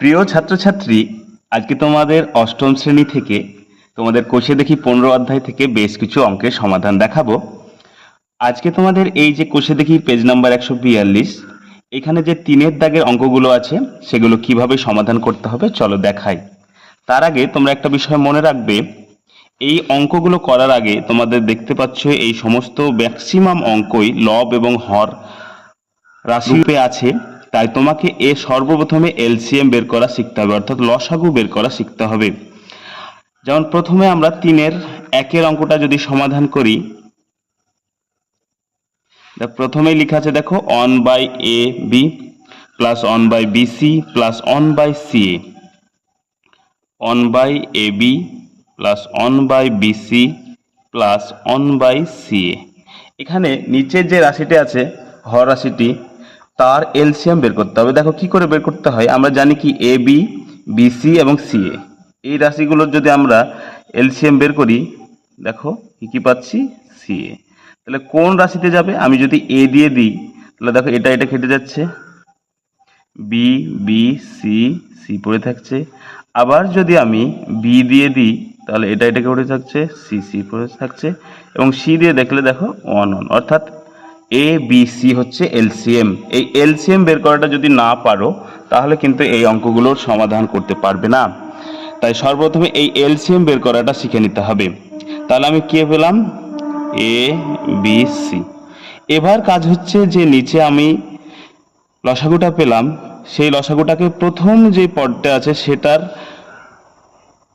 প্রিয় ছাত্রছাত্রী, আজকে তোমাদের অষ্টম শ্রেণি থেকে তোমাদের কোষে দেখি পনেরো অধ্যায় থেকে বেশ কিছু অঙ্কের সমাধান দেখাবো। আজকে তোমাদের এই যে কোষে দেখি পেজ নাম্বার একশো বিয়াল্লিশ, এখানে যে তিনের দাগের অঙ্কগুলো আছে, সেগুলো কীভাবে সমাধান করতে হবে, চলো দেখাই। তার আগে তোমরা একটা বিষয় মনে রাখবে, এই অঙ্কগুলো করার আগে তোমাদের দেখতে পাচ্ছ এই সমস্ত ম্যাক্সিমাম অঙ্কই লব এবং হর রাশিরূপে আছে। তাই তোমাকে এ সর্বপ্রথমে এলসিএম বের করা শিখতে হবে, অর্থাৎ লসাগু বের করা শিখতে হবে। যেমন প্রথমে আমরা তিনের একের অঙ্কটা যদি সমাধান করি প্রথমেই লেখা আছে, দেখো one by A B plus one by B C plus one by C A one by A B plus one by B C plus one by C A এখানে নিচের যে রাশিটি আছে, হর রাশিটি তার এলসিএম বের করতে হবে। দেখো, কি করে বের করতে হয়? আমরা জানি কি? এ বি বি সি এবং সি এ এই রাশিগুলোর যদি আমরা এলসিএম বের করি, দেখো, কি কি পাচ্ছি? সি এ তাহলে কোন রাশিতে যাবে? আমি যদি এ দিয়ে দিই, তাহলে দেখো, এটা এটা কেটে যাচ্ছে। বি বি সি সি পড়ে থাকছে। আবার যদি আমি বি দিয়ে দিই, তাহলে এটা, এটাকে পড়ে থাকছে। সি সি পড়ে থাকছে। এবং সি দিয়ে দেখলে দেখো ওয়ান ওয়ান অর্থাৎ এ বি সি হচ্ছে এলসিএম এই এলসিএম বের করাটা যদি না পারো, তাহলে কিন্তু এই অঙ্কগুলোর সমাধান করতে পারবে না। তাই সর্বপ্রথমে এই এলসিএম বের করাটা শিখে নিতে হবে। তাহলে আমি কে পেলাম? এ বি সি এবার কাজ হচ্ছে যে নিচে আমি লসাগুটা পেলাম। সেই লসাগুটাকে প্রথম যে পদটা আছে, সেটার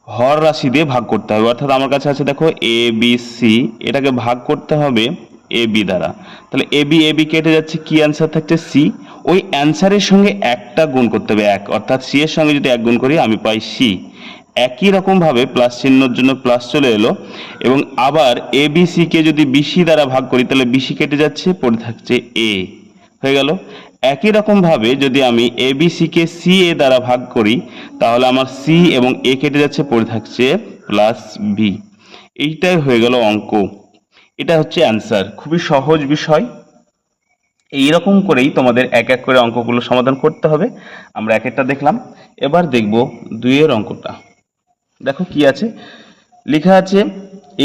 হর রাশি দিয়ে ভাগ করতে হবে। অর্থাৎ আমার কাছে আছে, দেখো এ বি সি এটাকে ভাগ করতে হবে। এ বি দ্বারা। তাহলে এ বি এ বি কেটে যাচ্ছে, কি অ্যান্সার থাকছে? সি ওই অ্যান্সারের সঙ্গে একটা গুণ করতে হবে, এক। অর্থাৎ সি এর সঙ্গে যদি এক গুণ করি, আমি পাই সি একই রকমভাবে প্লাস চিহ্নর জন্য প্লাস চলে এলো, এবং আবার এ বি সি কে যদি বিসি দ্বারা ভাগ করি, তাহলে বিসি কেটে যাচ্ছে, পড়ে থাকছে এ হয়ে গেল? একই রকম ভাবে যদি আমি এ বি সি কে সি এ দ্বারা ভাগ করি, তাহলে আমার সি এবং এ কেটে যাচ্ছে, পড়ে থাকছে প্লাস বি এইটাই হয়ে গেল অঙ্ক। এটা হচ্ছে অ্যান্সার খুবই সহজ বিষয়। এইরকম করেই তোমাদের এক এক করে অঙ্কগুলো সমাধান করতে হবে। আমরা এক একটা দেখলাম। এবার দেখব দুইয়ের অঙ্কটা। দেখো কি আছে? লেখা আছে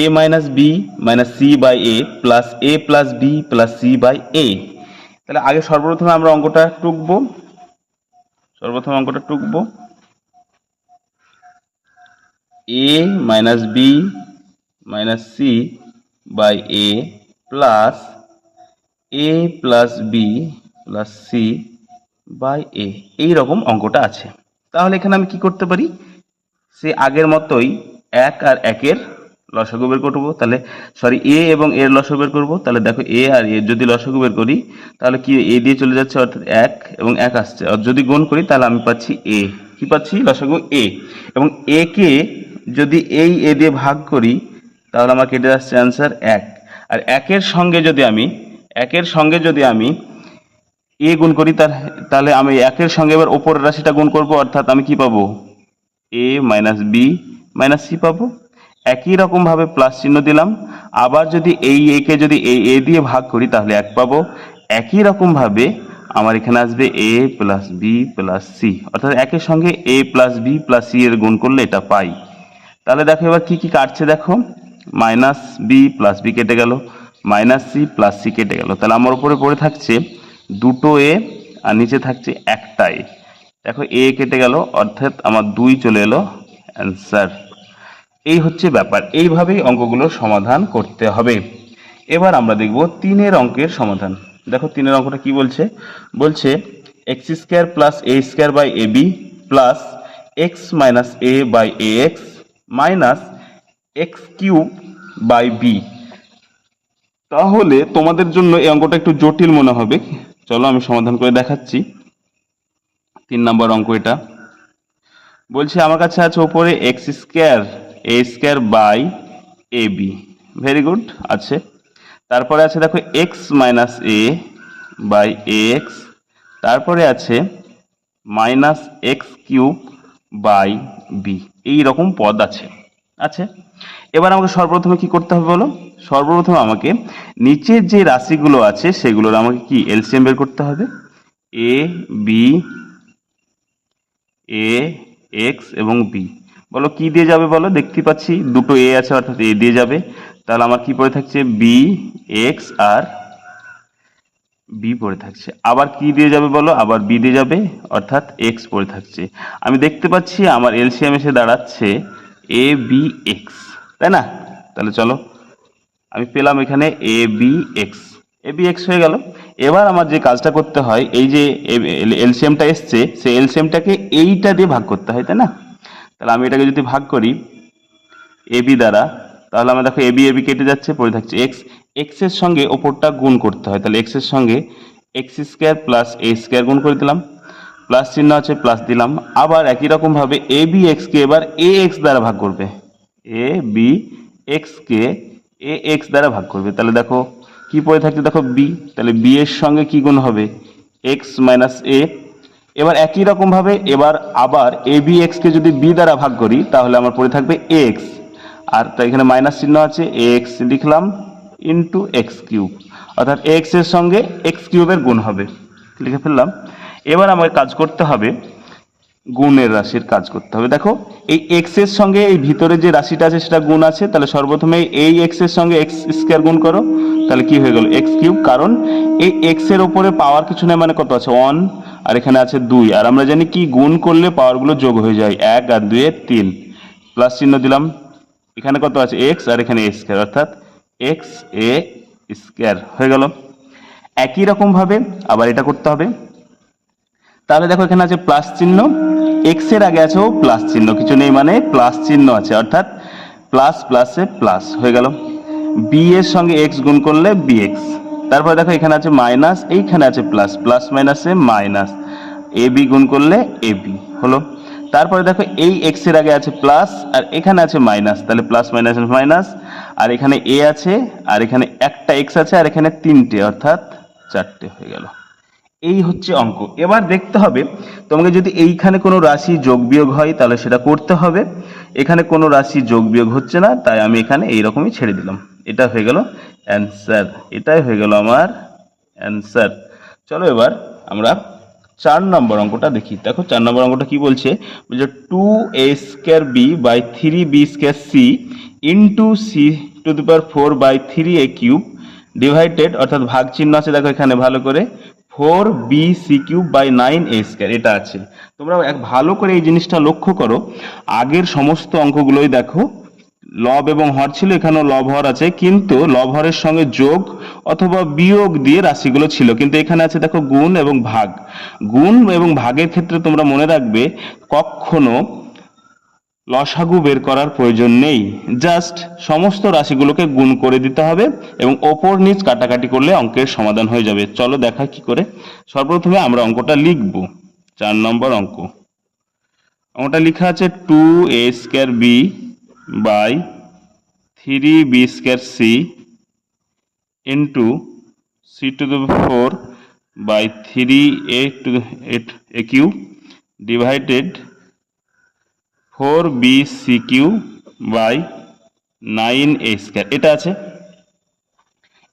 A minus B minus C by A plus A plus B plus C by A তাহলে আগে সর্বপ্রথমে আমরা অঙ্কটা টুকবো। সর্বপ্রথম অঙ্কটা টুকবো। A minus B minus C by A plus A plus B plus C by A এইরকম অঙ্কটা আছে। তাহলে এখানে আমি কি করতে পারি? সে আগের মতোই এক আর একের লসাগু বের করব। তাহলে সরি এ এবং এর লসাগু বের করব। তাহলে দেখো এ আর এর যদি লসাগু বের করি, তাহলে কি এ দিয়ে চলে যাচ্ছে? অর্থাৎ এক এবং এক আসছে। আর যদি গুণ করি, তাহলে আমি পাচ্ছি এ কি পাচ্ছি? লসাগু এ এবং এ কে যদি এই এ দিয়ে ভাগ করি তাহলে আমার কেটে যাচ্ছে অ্যান্সার এক। আর একের সঙ্গে যদি আমি, একের সঙ্গে যদি আমি এ গুণ করি, তার- তাহলে আমি একের সঙ্গে এবার ওপরের রাশিটা গুণ করব, অর্থাৎ আমি কি পাবো? A minus B minus C পাবো। একই রকমভাবে প্লাস চিহ্ন দিলাম। আবার যদি এই এ কে যদি এই এ দিয়ে ভাগ করি, তাহলে এক পাবো। একই রকমভাবে আমার এখানে আসবে A plus B plus C অর্থাৎ একের সঙ্গে A plus B plus C এর গুণ করলে এটা পাই। তাহলে দেখো এবার কি কি কাটছে দেখো। মাইনাস বি প্লাস বি কেটে গেল, মাইনাস সি প্লাস সি কেটে গেল। তাহলে আমার উপরে পড়ে থাকছে দুটো এ আর নিচে থাকছে একটা এ দেখো এ কেটে গেল, অর্থাৎ আমার দুই চলে এলো অ্যান্সার এই হচ্ছে ব্যাপার। এইভাবেই অঙ্কগুলোর সমাধান করতে হবে। এবার আমরা দেখব তিনের অঙ্কের সমাধান। দেখো তিনের অঙ্কটা কি বলছে? বলছে X square plus A square by A B plus X minus A by A X minus X cube by B তাহলে তোমাদের জন্য এই অঙ্কটা একটু জটিল মনে হবে। চলো আমি সমাধান করে দেখাচ্ছি। তিন নম্বর অঙ্ক এটা। বলছে, আমার কাছে আছে ওপরে X square A square by A B very good আছে। তারপরে আছে দেখো X minus A by A X তারপরে আছে minus X cube by B এই রকম পদ আছে। আছে। এবার আমাকে সর্বপ্রথমে কি করতে হবে বলো? সর্বপ্রথম আমাকে নিচের যে রাশিগুলো আছে, সেগুলোর আমাকে কি এলসিএম বের করতে হবে? এ, বি, এ, এক্স এবং বি। বলো, কি দিয়ে যাবে বলো? দেখতে পাচ্ছি দুটো এ আছে, অর্থাৎ এ দিয়ে যাবে। তাহলে আমার কি পড়ে থাকছে? বি, এক্স আর বি পড়ে থাকছে। আবার কি দিয়ে যাবে বলো? আবার বি দিয়ে যাবে, অর্থাৎ এক্স পড়ে থাকছে। আমি দেখতে পাচ্ছি আমার এলসিএম এসে দাঁড়াচ্ছে এ বি এক্স তাই না? তাহলে চলো, আমি পেলাম এখানে A B X A B X হয়ে গেল। এবার আমার যে কাজটা করতে হয়, এই যে এলসিএমটা এসছে, সেই এলসিএমটাকে এইটা দিয়ে ভাগ করতে হয়, তাই না? তাহলে আমি এটাকে যদি ভাগ করি এ বি দ্বারা, তাহলে আমরা দেখো এ বি এ বি কেটে যাচ্ছে, পড়ে থাকছে এক্স এক্সের সঙ্গে ওপরটা গুণ করতে হয়, তাহলে এক্সের সঙ্গে X square plus A square গুণ করে দিলাম। প্লাস চিহ্ন আছে, প্লাস দিলাম। আবার একই রকম ভাবে এ বি এক্সকে এবার এ এক্স দ্বারা ভাগ করবে। এ বি এক্সকে এ এক্স দ্বারা ভাগ করবে। তাহলে দেখো, কি পড়ে থাকছে? দেখো বি তাহলে বি এর সঙ্গে কি গুণ হবে? এক্স মাইনাস এ এবার একই রকম ভাবে এবার আবার এ বি এক্সকে যদি বি দ্বারা ভাগ করি, তাহলে আমার পড়ে থাকবে এক্স আর তাই এখানে মাইনাস চিহ্ন আছে। এক্স লিখলাম ইন্টু এক্স কিউব অর্থাৎ এক্সের সঙ্গে এক্স কিউবের গুণ হবে। লিখে ফেললাম। এবার আমাকে কাজ করতে হবে, গুণের রাশির কাজ করতে হবে। দেখো, এই এক্সের সঙ্গে এই ভিতরে যে রাশিটা আছে সেটা গুণ আছে, তাহলে সর্বপ্রথমে এই এক্সের সঙ্গে এক্স স্কোয়ার গুণ করো, তাহলে কি হয়ে গেল? এক্স কিউব কারণ এই এক্সের ওপরে পাওয়ার কিছু নেই মানে কত আছে? ওয়ান আর এখানে আছে দুই। আর আমরা জানি কি, গুণ করলে পাওয়ারগুলো যোগ হয়ে যায়, এক আর দুয়ে তিন। প্লাস চিহ্ন দিলাম। এখানে কত আছে? এক্স আর এখানে স্কোয়ার অর্থাৎ এক্স এ স্কোয়ার হয়ে গেল। একই রকম ভাবে আবার এটা করতে হবে। তাহলে দেখো এখানে আছে প্লাস চিহ্ন এক্সের আগে আছে ও প্লাস চিহ্ন, কিছু নেই মানে প্লাস চিহ্ন আছে, অর্থাৎ প্লাস প্লাসে প্লাস, হয়ে গেল। বি এর সঙ্গে এক্স গুণ করলে বি এক্স তারপরে দেখো এখানে আছে মাইনাস, এইখানে আছে প্লাস প্লাস মাইনাসে মাইনাস। এ বি গুণ করলে এ বি হলো। তারপরে দেখো এই এক্সের আগে আছে প্লাস, আর এখানে আছে মাইনাস, তাহলে প্লাস মাইনাস মাইনাস। আর এখানে এ আছে, আর এখানে একটা এক্স আছে, আর এখানে তিনটে, অর্থাৎ চারটে, হয়ে গেল। এই হচ্ছে অঙ্ক। এবার দেখতে হবে, তোমাকে যদি এইখানে কোনো রাশি যোগ বিয়োগ হয়, তাহলে সেটা করতে হবে। এখানে কোনো রাশি যোগ বিয়োগ হচ্ছে না, তাই আমি এখানে এই রকমই ছেড়ে দিলাম। এটা হয়ে গেল অ্যান্সার এটাই হয়ে গেল আমার অ্যান্সার চলো এবার আমরা চার নম্বর অঙ্কটা দেখি। দেখো, চার নম্বর অঙ্কটা কি বলছে? বলছে two A square B by three B square C into C to the power four by three A cube divided অর্থাৎ ভাগ চিহ্ন আছে, দেখো এখানে ভালো করে। Four B C cube by nine A square এটা আছে। তোমরা এক ভালো করে এই জিনিসটা লক্ষ্য করো। আগের সমস্ত অঙ্কগুলোই দেখো। লব এবং হর ছিল, এখানেও লব হর আছে, কিন্তু লব হরের সঙ্গে যোগ অথবা বিয়োগ দিয়ে রাশিগুলো ছিল। কিন্তু এখানে আছে দেখো গুণ এবং ভাগ। গুণ এবং ভাগের ক্ষেত্রে তোমরা মনে রাখবে কখনো লসাগু বের করার প্রয়োজন নেই। জাস্ট সমস্ত রাশিগুলোকে গুণ করে দিতে হবে এবং ওপর নিচ কাটাকাটি করলে অঙ্কের সমাধান হয়ে যাবে। চলো দেখা কি করে। সর্বপ্রথমে আমরা অঙ্কটা লিখব। চার নম্বর অঙ্ক। অঙ্কটা লেখা আছে two A square B by three B square C into C to the four by three A two A cube divided four B C cube by nine A square. এটা আছে।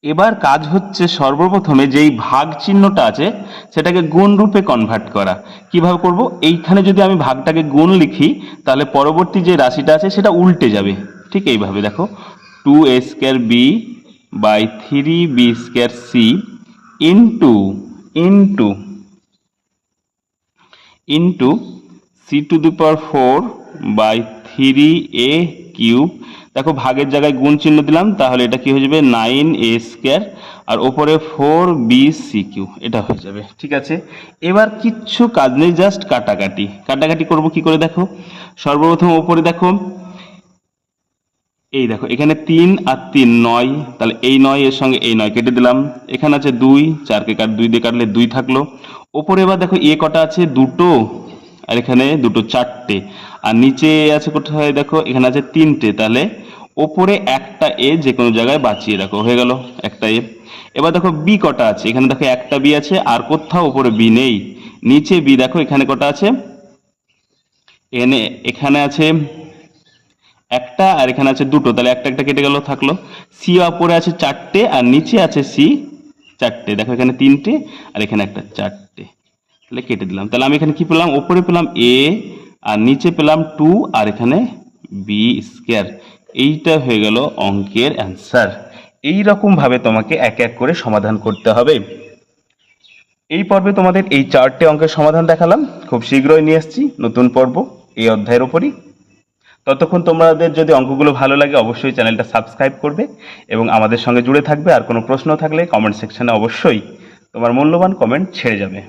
এবার কাজ হচ্ছে সর্বপ্রথমে যেই ভাগ চিহ্নটা আছে, সেটাকে গুণ রূপে কনভার্ট করা। কীভাবে করব? এইখানে যদি আমি ভাগটাকে গুণ লিখি, তাহলে পরবর্তী যে রাশিটা আছে, সেটা উল্টে যাবে। ঠিক এইভাবে দেখো। Two A square B by three B square C into into into C to the power four by three A cube দেখো ভাগের জায়গায় গুণ চিহ্ন দিলাম, তাহলে এটা কি হয়ে যাবে? নাইন এ স্কোয়ার আর ওপরে ফোর বি সি কিউ এটা হয়ে যাবে, ঠিক আছে? এবার কিচ্ছু কাজ নেই জাস্ট কাটাকাটি। কাটাকাটি করব কি করে দেখো? সর্বপ্রথম ওপরে দেখো, এই দেখো, এখানে তিন আর তিন নয়। তাহলে এই নয়, এর সঙ্গে এই নয় কেটে দিলাম। এখানে আছে দুই, চারকে কাট, দুই দিয়ে কাটলে দুই থাকল। ওপরে এবার দেখো, এ কটা আছে? দুটো। আর এখানে দুটো চারটে। আর নিচে আছে কোথায় দেখো? এখানে আছে তিনটে। তাহলে ওপরে একটা এ যে কোনো জায়গায় বাঁচিয়ে রাখো। হয়ে গেল একটা এ। এবার দেখো বি কটা আছে। এখানে দেখো একটা বি আছে, আর কোথাও ওপরে বি নেই। নিচে বি দেখো, এখানে কটা আছে? এখানে এখানে আছে একটা, আর এখানে আছে দুটো। তাহলে একটা একটা কেটে গেল, থাকল। সি ওপরে আছে চারটে, আর নিচে আছে সি চারটে। দেখো এখানে তিনটে, আর এখানে একটা চারটে। তাহলে কেটে দিলাম। তাহলে আমি এখানে কি পেলাম? ওপরে পেলাম এ আর নিচে পেলাম টু আর এখানে বি স্কোয়ার এইটা হয়ে গেল অঙ্কের অ্যান্সার এই রকম ভাবে তোমাকে এক এক করে সমাধান করতে হবে। এই পর্বে তোমাদের এই চারটে অঙ্কের সমাধান দেখালাম। খুব শীঘ্রই নিয়ে এসেছি নতুন পর্ব এই অধ্যায়ের উপরই। ততক্ষণ তোমাদের যদি অঙ্কগুলো ভালো লাগে, অবশ্যই চ্যানেলটা সাবস্ক্রাইব করবে এবং আমাদের সঙ্গে জুড়ে থাকবে। আর কোনো প্রশ্ন থাকলে কমেন্ট সেকশনে অবশ্যই তোমার মূল্যবান কমেন্ট ছেড়ে যাবে।